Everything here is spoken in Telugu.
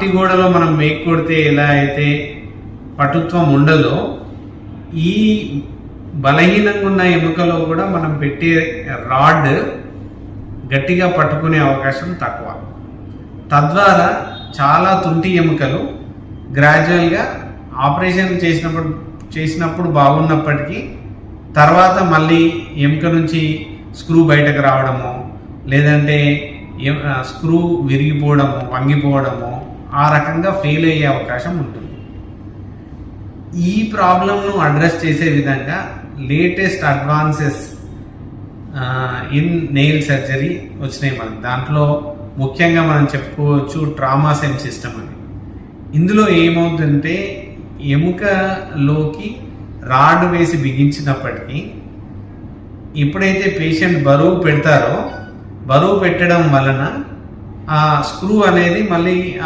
మట్టి గోడలో మనం మేక్ కొడితే ఎలా అయితే పటుత్వం ఉండదో ఈ బలహీనంగా ఉన్న ఎముకలో కూడా మనం పెట్టే రాడ్ గట్టిగా పట్టుకునే అవకాశం తక్కువ. తద్వారా చాలా తుంటి ఎముకలు గ్రాడ్యువల్గా ఆపరేషన్ చేసినప్పుడు చేసినప్పుడు బాగున్నప్పటికీ తర్వాత మళ్ళీ ఎముక నుంచి స్క్రూ బయటకు రావడము లేదంటే స్క్రూ విరిగిపోవడము వంగిపోవడము ఆ రకంగా ఫెయిల్ అయ్యే అవకాశం ఉంటుంది. ఈ ప్రాబ్లంను అడ్రస్ చేసే విధంగా latest advances in nail surgery వచ్చినాయి మనకి. దాంట్లో ముఖ్యంగా మనం చెప్పుకోవచ్చు ట్రామా సెమ్ సిస్టమ్ అని. ఇందులో ఏమవుతుందంటే ఎముకలోకి రాడ్ వేసి బిగించినప్పటికీ ఎప్పుడైతే పేషెంట్ బరువు పెడతారో బరువు పెట్టడం వలన ఆ స్క్రూ అనేది మళ్ళీ